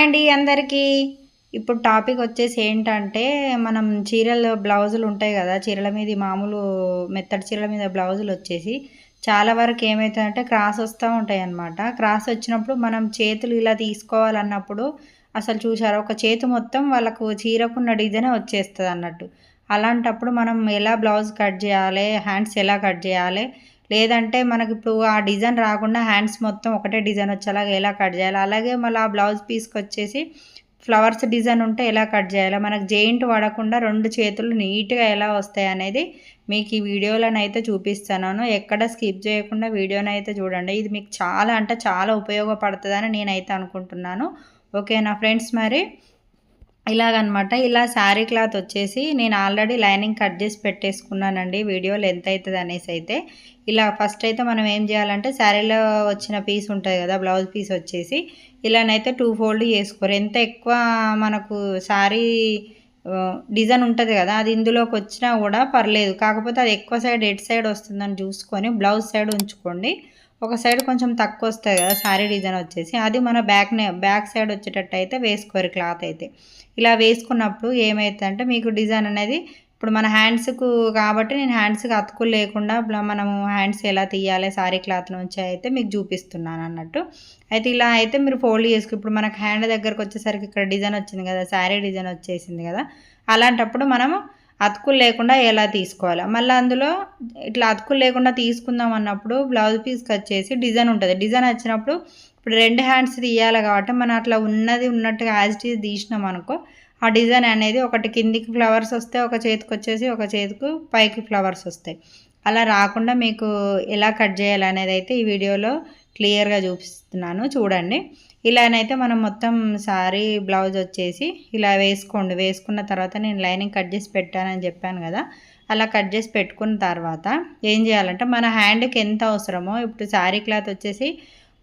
Hi అండి అందరికీ. ఇప్పుడు టాపిక్ వచ్చేసి ఏంటంటే మనం చీరలు బ్లౌజులు ఉంటాయి కదా చీరల మీద మామూలు మెత్తడి చీరల మీద బ్లౌజులు వచ్చేసి చాలా వరకు ఏమవుతుందంటే క్రాస్ వస్తూ ఉంటాయి అన్నమాట క్రాస్ వచ్చినప్పుడు మనం చేతులు ఇలా తీసుకోవాలన్నప్పుడు అసలు చూసారు ఒక చేతి మొత్తం వాళ్ళకు చీరకున్న డిజైనే వచ్చేస్తుంది అన్నట్టు అలాంటప్పుడు మనం ఎలా బ్లౌజ్ కట్ చేయాలి హ్యాండ్స్ ఎలా కట్ చేయాలి లేదంటే మనకి ఇప్పుడు ఆ డిజైన్ రాకుండా హ్యాండ్స్ మొత్తం ఒకటే డిజైన్ వచ్చేలాగా ఎలా కట్ చేయాలి? అలాగే మళ్ళీ ఆ బ్లౌజ్ పీస్కి వచ్చేసి ఫ్లవర్స్ డిజైన్ ఉంటే ఎలా కట్ చేయాలి? మనకు జెయింట్ పడకుండా రెండు చేతులు నీట్గా ఎలా వస్తాయి అనేది మీకు ఈ వీడియోలను అయితే చూపిస్తాను ఎక్కడ స్కిప్ చేయకుండా వీడియోని అయితే చూడండి. ఇది మీకు చాలా అంటే చాలా ఉపయోగపడుతుందని నేనైతే అనుకుంటున్నాను. ఓకేనా ఫ్రెండ్స్ మరి? ఇలాగనమాట. ఇలా శారీ క్లాత్ వచ్చేసి నేను ఆల్రెడీ లైనింగ్ కట్ చేసి పెట్టేసుకున్నానండి. వీడియో లెంత్ అవుతుంది అనేసి అయితే. ఇలా ఫస్ట్ అయితే మనం ఏం చేయాలంటే శారీలో వచ్చిన పీస్ ఉంటుంది కదా బ్లౌజ్ పీస్ వచ్చేసి ఇలానైతే టూ ఫోల్డ్ చేసుకోరు. ఎంత ఎక్కువ మనకు శారీ డిజైన్ ఉంటుంది కదా అది ఇందులోకి వచ్చినా కూడా పర్లేదు. కాకపోతే అది ఎక్కువ సైడ్ ఎడ్ సైడ్ వస్తుందని చూసుకొని బ్లౌజ్ సైడ్ ఉంచుకోండి. ఒక సైడ్ కొంచెం తక్కువ వస్తుంది కదా శారీ డిజైన్ వచ్చేసి. అది మన బ్యాక్నే బ్యాక్ సైడ్ వచ్చేటట్టు అయితే వేసుకోరు క్లాత్ అయితే. ఇలా వేసుకున్నప్పుడు ఏమవుతుందంటే మీకు డిజైన్ అనేది ఇప్పుడు మన హ్యాండ్స్కు కాబట్టి నేను హ్యాండ్స్కి అతుకులు లేకుండా మనము హ్యాండ్స్ ఎలా తీయాలి శారీ క్లాత్ నుంచి అయితే మీకు చూపిస్తున్నాను అన్నట్టు. అయితే ఇలా అయితే మీరు ఫోల్డ్ చేసుకు ఇప్పుడు మనకు హ్యాండ్ దగ్గరకు వచ్చేసరికి ఇక్కడ డిజైన్ వచ్చింది కదా శారీ డిజైన్ వచ్చేసింది కదా అలాంటప్పుడు మనము అతుకులు లేకుండా ఎలా తీసుకోవాలి? మళ్ళీ అందులో ఇట్లా అతుకులు లేకుండా తీసుకుందాం అన్నప్పుడు బ్లౌజ్ పీస్కి వచ్చేసి డిజైన్ ఉంటుంది. డిజైన్ వచ్చినప్పుడు ఇప్పుడు రెండు హ్యాండ్స్ తీయాలి కాబట్టి మనం అట్లా ఉన్నది ఉన్నట్టుగా యాజ్ ఇట్ ఈజ్ తీసినాం అనుకో ఆ డిజైన్ అనేది ఒకటి కిందికి ఫ్లవర్స్ వస్తే ఒక చేతికి వచ్చేసి ఒక చేతికి పైకి ఫ్లవర్స్ వస్తాయి. అలా రాకుండా మీకు ఎలా కట్ చేయాలి అనేది అయితే ఈ వీడియోలో క్లియర్గా చూపిస్తున్నాను. చూడండి. ఇలానైతే మనం మొత్తం సారీ బ్లౌజ్ వచ్చేసి ఇలా వేసుకోండి. వేసుకున్న తర్వాత నేను లైనింగ్ కట్ చేసి పెట్టానని చెప్పాను కదా. అలా కట్ చేసి పెట్టుకున్న తర్వాత ఏం చేయాలంటే మన హ్యాండ్కి ఎంత అవసరమో ఇప్పుడు శారీ క్లాత్ వచ్చేసి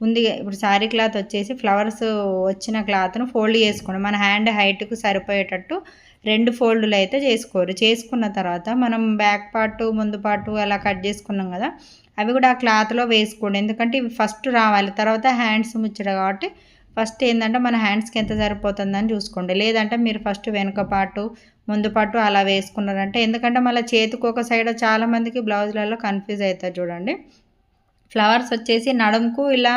ఉంది. ఇప్పుడు శారీ క్లాత్ వచ్చేసి ఫ్లవర్స్ వచ్చిన క్లాత్ను ఫోల్డ్ చేసుకోండి. మన హ్యాండ్ హైట్కు సరిపోయేటట్టు రెండు ఫోల్డ్లు అయితే చేసుకోరు. చేసుకున్న తర్వాత మనం బ్యాక్ పార్ట్ ముందు పార్ట్ అలా కట్ చేసుకున్నాం కదా అవి కూడా ఆ క్లాత్లో వేసుకోండి. ఎందుకంటే ఇవి ఫస్ట్ రావాలి. తర్వాత హ్యాండ్స్ ముచ్చట కాబట్టి ఫస్ట్ ఏంటంటే మన హ్యాండ్స్కి ఎంత సరిపోతుందని చూసుకోండి. లేదంటే మీరు ఫస్ట్ వెనుక పాటు ముందు పాటు అలా వేసుకున్నారంటే ఎందుకంటే మళ్ళీ చేతికి ఒక సైడ్ చాలామందికి బ్లౌజులలో కన్ఫ్యూజ్ అవుతారు చూడండి. ఫ్లవర్స్ వచ్చేసి నడుముకు ఇలా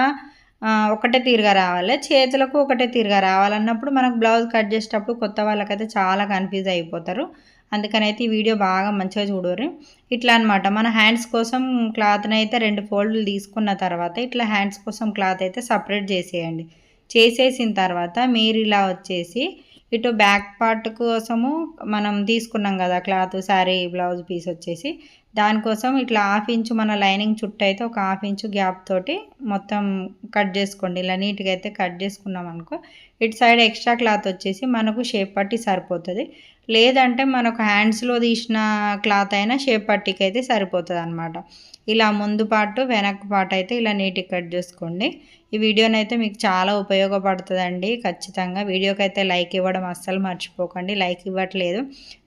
ఒకటే తీరుగా రావాలి. చేతులకు ఒకటే తీరుగా రావాలన్నప్పుడు మనకు బ్లౌజ్ కట్ చేసేటప్పుడు కొత్త వాళ్ళకైతే చాలా కన్ఫ్యూజ్ అయిపోతారు. అందుకనైతే ఈ వీడియో బాగా మంచిగా చూడరు ఇట్లా అనమాట మన హ్యాండ్స్ కోసం క్లాత్ని అయితే రెండు ఫోల్డ్లు తీసుకున్న తర్వాత ఇట్లా హ్యాండ్స్ కోసం క్లాత్ అయితే సపరేట్ చేసేయండి. చేసేసిన తర్వాత మీరు ఇలా వచ్చేసి ఇటు బ్యాక్ పార్ట్ కోసము మనం తీసుకున్నాం కదా క్లాత్ శారీ బ్లౌజ్ పీస్ వచ్చేసి. దానికోసం ఇట్లా హాఫ్ ఇంచు మన లైనింగ్ చుట్టూ అయితే ఒక హాఫ్ ఇంచు గ్యాప్ తోటి మొత్తం కట్ చేసుకోండి. ఇలా నీట్గా అయితే కట్ చేసుకున్నాం అనుకో. ఇటు సైడ్ ఎక్స్ట్రా క్లాత్ వచ్చేసి మనకు షేప్ పట్టి సరిపోతుంది. లేదంటే మనకు హ్యాండ్స్లో తీసిన క్లాత్ అయినా షేప్ పట్టికి అయితే సరిపోతుంది అనమాట ఇలా ముందు పాటు వెనక్ పాటు అయితే ఇలా నీట్గా కట్ చేసుకోండి. ఈ వీడియోనైతే మీకు చాలా ఉపయోగపడుతుందండి. ఖచ్చితంగా వీడియోకి అయితే లైక్ ఇవ్వడం అస్సలు మర్చిపోకండి. లైక్ ఇవ్వట్లేదు.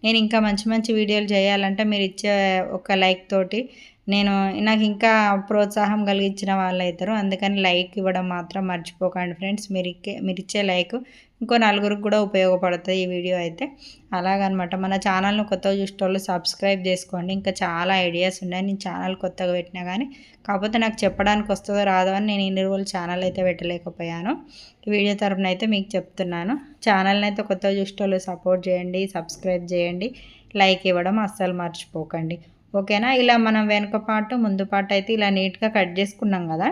నేను ఇంకా మంచి మంచి వీడియోలు చేయాలంటే మీరు ఇచ్చే ఒక లైక్ తోటి నేను నాకు ఇంకా ప్రోత్సాహం కలిగించిన వాళ్ళు అవుతారు అందుకని లైక్ ఇవ్వడం మాత్రం మర్చిపోకండి ఫ్రెండ్స్. మీరు మీరు ఇచ్చే లైక్ ఇంకో నలుగురికి కూడా ఉపయోగపడుతుంది ఈ వీడియో అయితే. అలాగనమాట. మన ఛానల్ను కొత్తగా చూసేటోళ్ళు సబ్స్క్రైబ్ చేసుకోండి. ఇంకా చాలా ఐడియాస్ ఉన్నాయి. నేను ఛానల్ కొత్తగా పెట్టినా కానీ కాకపోతే నాకు చెప్పడానికి వస్తుందో రాదో అని నేను ఇన్ని రోజులు ఛానల్ అయితే పెట్టలేకపోయాను. ఈ వీడియో తరపున అయితే మీకు చెప్తున్నాను. ఛానల్ని అయితే కొత్త చూసేటోళ్ళు సపోర్ట్ చేయండి సబ్స్క్రైబ్ చేయండి లైక్ ఇవ్వడం అస్సలు మర్చిపోకండి. ఓకేనా? ఇలా మనం వెనుక పాటు ముందు పాటు అయితే ఇలా నీట్గా కట్ చేసుకున్నాం కదా?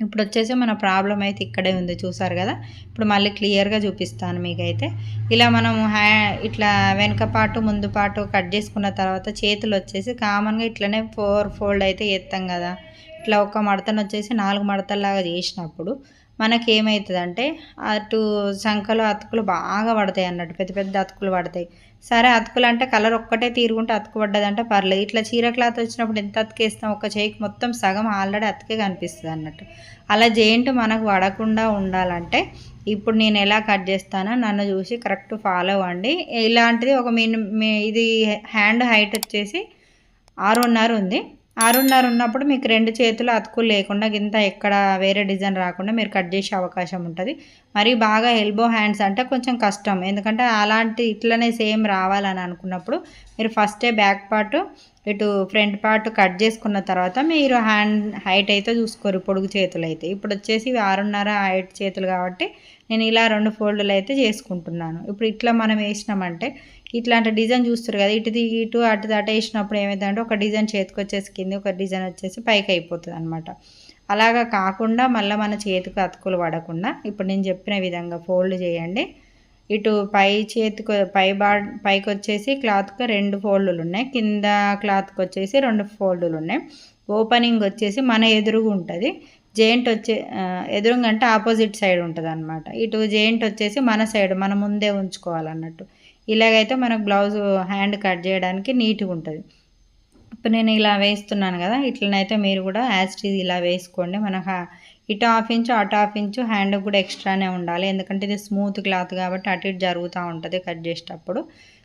ఇప్పుడు వచ్చేసి మన ప్రాబ్లం అయితే ఇక్కడే ఉంది చూసారు కదా? ఇప్పుడు మళ్ళీ క్లియర్గా చూపిస్తాను మీకైతే. ఇలా మనం హ్యా ఇట్లా వెనుక పాటు ముందు పాటు కట్ చేసుకున్న తర్వాత చేతులు వచ్చేసి కామన్గా ఇట్లనే ఫోర్ ఫోల్డ్ అయితే ఎత్తాం కదా? ఇట్లా ఒక మడతను వచ్చేసి నాలుగు మడతల్లాగా చేసినప్పుడు మనకి ఏమవుతుందంటే అటు సంఖలో అతుకులు బాగా పడతాయి అన్నట్టు పెద్ద పెద్ద అతుకులు పడతాయి. సరే అతుకులు అంటే కలర్ ఒక్కటే తీరుకుంటే అతుకు పడ్డదంటే పర్లేదు. ఇట్లా చీర క్లాత్ వచ్చినప్పుడు ఎంత అతికేస్తాం? ఒక చేయికి మొత్తం సగం ఆల్రెడీ అతికే కనిపిస్తుంది అన్నట్టు. అలా జెయింట్ మనకు పడకుండా ఉండాలంటే ఇప్పుడు నేను ఎలా కట్ చేస్తానో నన్ను చూసి కరెక్ట్ ఫాలో అవ్వండి. ఇలాంటిది ఒక మీ ఇది హ్యాండ్ హైట్ వచ్చేసి ఆరున్నర ఉంది. ఆరున్నర ఉన్నప్పుడు మీకు రెండు చేతులు అతుకులు లేకుండా గింత ఎక్కడ వేరే డిజైన్ రాకుండా మీరు కట్ చేసే అవకాశం ఉంటుంది. మరి బాగా ఎల్బో హ్యాండ్స్ అంటే కొంచెం కష్టం. ఎందుకంటే అలాంటి ఇట్లనే సేమ్ రావాలని అనుకున్నప్పుడు మీరు ఫస్టే బ్యాక్ పార్ట్ ఇటు ఫ్రంట్ పార్ట్ కట్ చేసుకున్న తర్వాత మీరు హ్యాండ్ హైట్ అయితే చూసుకోరు పొడుగు చేతులు అయితే ఇప్పుడు వచ్చేసి ఆరున్నర హైట్ చేతులు కాబట్టి నేను ఇలా రెండు ఫోల్డ్లు అయితే చేసుకుంటున్నాను. ఇప్పుడు ఇట్లా మనం వేసినామంటే ఇట్లాంటి డిజైన్ చూస్తారు కదా ఇటు ఇటు అటు అటు వేసినప్పుడు ఏమైందంటే ఒక డిజైన్ చేతికి వచ్చేసి కింద ఒక డిజైన్ వచ్చేసి పైకి అయిపోతుంది అనమాట అలాగా కాకుండా మళ్ళీ మన చేతికి అతుకులు పడకుండా ఇప్పుడు నేను చెప్పిన విధంగా ఫోల్డ్ చేయండి. ఇటు పై చేతికి పై బా పైకి వచ్చేసి క్లాత్కి రెండు ఫోల్డులు ఉన్నాయి. కింద క్లాత్కి వచ్చేసి రెండు ఫోల్డులు ఉన్నాయి. ఓపెనింగ్ వచ్చేసి మన ఎదురుగా ఉంటుంది. జెయింట్ వచ్చే ఎదురుగా అంటే ఆపోజిట్ సైడ్ ఉంటుంది అనమాట ఇటు జెయింట్ వచ్చేసి మన సైడ్ మన ముందే ఉంచుకోవాలన్నట్టు. ఇలాగైతే మనకు బ్లౌజ్ హ్యాండ్ కట్ చేయడానికి నీట్గా ఉంటుంది. ఇప్పుడు నేను ఇలా వేస్తున్నాను కదా ఇట్లనైతే మీరు కూడా యాస్టీజ్ ఇలా వేసుకోండి. మన ఇటు హాఫ్ ఇంచు అటు హాఫ్ ఇంచు హ్యాండ్ కూడా ఎక్స్ట్రానే ఉండాలి. ఎందుకంటే ఇది స్మూత్ క్లాత్ కాబట్టి అటు ఇటు జరుగుతూ ఉంటుంది కట్ చేసేటప్పుడు.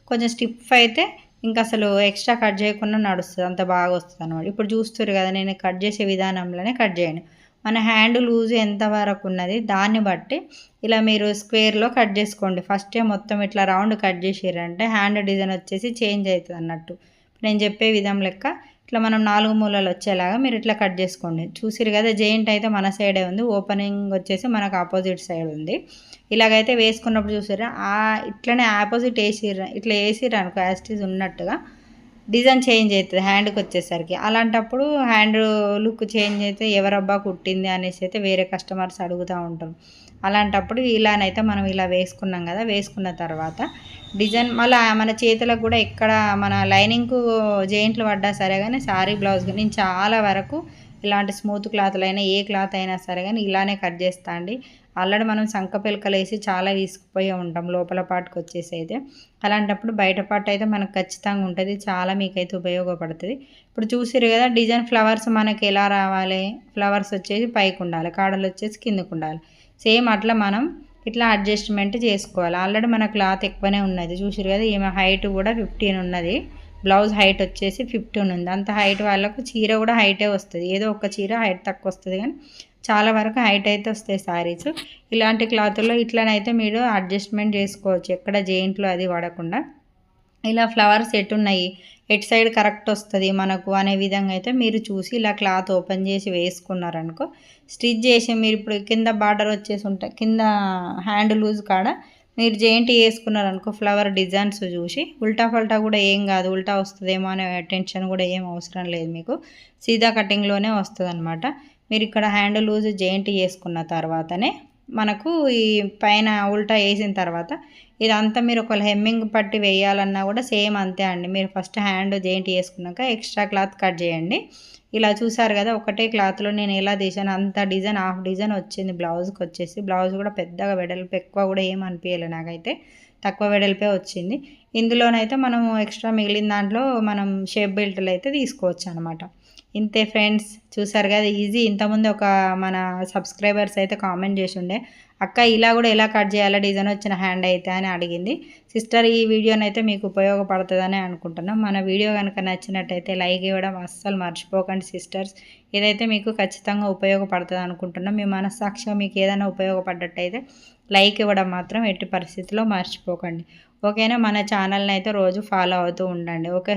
కొంచెం స్టిఫ్ అయితే ఇంకా అసలు ఎక్స్ట్రా కట్ చేయకుండా నడుస్తుంది. అంత బాగా వస్తుంది అనమాట ఇప్పుడు చూస్తారు కదా నేను కట్ చేసే విధానంలోనే కట్ చేయను. మన హ్యాండ్ లూజ్ ఎంత వరకు ఉన్నది దాన్ని బట్టి ఇలా మీరు స్క్వేర్లో కట్ చేసుకోండి. ఫస్టే మొత్తం ఇట్లా రౌండ్ కట్ చేసిరంటే హ్యాండ్ డిజైన్ వచ్చేసి చేంజ్ అవుతుంది అన్నట్టు. నేను చెప్పే విధం లెక్క ఇట్లా మనం నాలుగు మూలలు వచ్చేలాగా మీరు ఇట్లా కట్ చేసుకోండి. చూసిరు కదా జెయింట్ అయితే మన సైడే ఉంది ఓపెనింగ్ వచ్చేసి మనకు ఆపోజిట్ సైడ్ ఉంది. ఇలాగైతే వేసుకున్నప్పుడు చూసారా ఇట్లనే ఆపోజిట్ వేసిర్రు ఇట్లా వేసిర్రు అనుకో యాస్టీజ్ ఉన్నట్టుగా. డిజైన్ చేంజ్ అవుతుంది హ్యాండ్కి వచ్చేసరికి. అలాంటప్పుడు హ్యాండ్ లుక్ చేంజ్ అయితే ఎవరబ్బా కుట్టింది అనేసి అయితే వేరే కస్టమర్స్ అడుగుతూ ఉంటారు. అలాంటప్పుడు ఇలానైతే మనం ఇలా వేసుకున్నాం కదా వేసుకున్న తర్వాత డిజైన్ మళ్ళీ మన చేతులకు కూడా ఎక్కడ మన లైనింగ్కు జెయింట్లు పడ్డా సరే కానీ సారీ బ్లౌజ్ నేను చాలా వరకు ఇలాంటి స్మూత్ క్లాత్లు అయినా ఏ క్లాత్ అయినా సరే కానీ ఇలానే కట్ చేస్తా అండి. ఆల్రెడీ మనం సంక పిలకలు వేసి చాలా తీసుకుపోయి ఉంటాం లోపల పాటుకు వచ్చేసి అయితే అలాంటప్పుడు బయట పాటు అయితే మనకు ఖచ్చితంగా ఉంటుంది. చాలా మీకైతే ఉపయోగపడుతుంది. ఇప్పుడు చూసిరు కదా డిజైన్ ఫ్లవర్స్ మనకి ఎలా రావాలి? ఫ్లవర్స్ వచ్చేసి పైకి ఉండాలి కాడలు వచ్చేసి కిందకు ఉండాలి. సేమ్ అట్లా మనం ఇట్లా అడ్జస్ట్మెంట్ చేసుకోవాలి. ఆల్రెడీ మన క్లాత్ ఎక్కువనే ఉన్నది. చూసిరు కదా ఈమె హైట్ కూడా ఫిఫ్టీన్ ఉన్నది. బ్లౌజ్ హైట్ వచ్చేసి ఫిఫ్టీన్ ఉంది. అంత హైట్ వాళ్ళకు చీర కూడా హైటే వస్తుంది. ఏదో ఒక చీర హైట్ తక్కువ వస్తుంది కానీ చాలా వరకు హైట్ అయితే వస్తాయి శారీస్ ఇలాంటి క్లాత్లో ఇట్లనైతే మీరు అడ్జస్ట్మెంట్ చేసుకోవచ్చు. ఎక్కడ జెయింట్లో అది పడకుండా ఇలా ఫ్లవర్స్ ఎట్టున్నాయి ఎటు సైడ్ కరెక్ట్ వస్తుంది మనకు అనే విధంగా అయితే మీరు చూసి ఇలా క్లాత్ ఓపెన్ చేసి వేసుకున్నారనుకో స్టిచ్ చేసి మీరు ఇప్పుడు కింద బార్డర్ వచ్చేసి ఉంటాయి. కింద హ్యాండ్ లూజ్ కాడ మీరు జేంటి వేసుకున్నారనుకో ఫ్లవర్ డిజైన్స్ చూసి ఉల్టా ఫల్టా కూడా ఏం కాదు ఉల్టా వస్తుందేమో అనే టెన్షన్ కూడా ఏం అవసరం లేదు మీకు. సీదా కటింగ్లోనే వస్తుంది అనమాట మీరు ఇక్కడ హ్యాండ్ లూజ్ జెయింట్ చేసుకున్న తర్వాతనే మనకు ఈ పైన ఉల్టా వేసిన తర్వాత ఇదంతా మీరు ఒకవేళ హెమ్మింగ్ పట్టి వేయాలన్నా కూడా సేమ్ అంతే అండి. మీరు ఫస్ట్ హ్యాండ్ జాయింట్ చేసుకున్నాక ఎక్స్ట్రా క్లాత్ కట్ చేయండి. ఇలా చూసారు కదా ఒకటే క్లాత్లో నేను ఎలా తీసాను అంత డిజైన్ హాఫ్ డిజైన్ వచ్చింది బ్లౌజ్కి వచ్చేసి. బ్లౌజ్ కూడా పెద్దగా వెడల్పు ఎక్కువ కూడా ఏం అనిపించలే నాకైతే. తక్కువ వెడల్పే వచ్చింది. ఇందులోనైతే మనం ఎక్స్ట్రా మిగిలిన దాంట్లో మనం షేప్ బెల్ట్లు అయితే తీసుకోవచ్చు అనమాట ఇంతే ఫ్రెండ్స్. చూసారు కదా ఈజీ. ఇంతకుముందు ఒక మన సబ్స్క్రైబర్స్ అయితే కామెంట్ చేసి ఉండే అక్క ఇలా కూడా ఎలా కట్ చేయాలా? డిజైన్ వచ్చిన హ్యాండ్ అయితే అని అడిగింది. సిస్టర్ ఈ వీడియోని అయితే మీకు ఉపయోగపడుతుందని అనుకుంటున్నాం. మన వీడియో కనుక నచ్చినట్టయితే లైక్ ఇవ్వడం అస్సలు మర్చిపోకండి సిస్టర్స్. ఇదైతే మీకు ఖచ్చితంగా ఉపయోగపడుతుంది అనుకుంటున్నాం. మీ మనస్సాక్షిగా మీకు ఏదైనా ఉపయోగపడ్డట్టయితే లైక్ ఇవ్వడం మాత్రం ఎట్టి పరిస్థితిలో మర్చిపోకండి. ఓకేనా? మన ఛానల్ని అయితే రోజు ఫాలో అవుతూ ఉండండి. ఓకే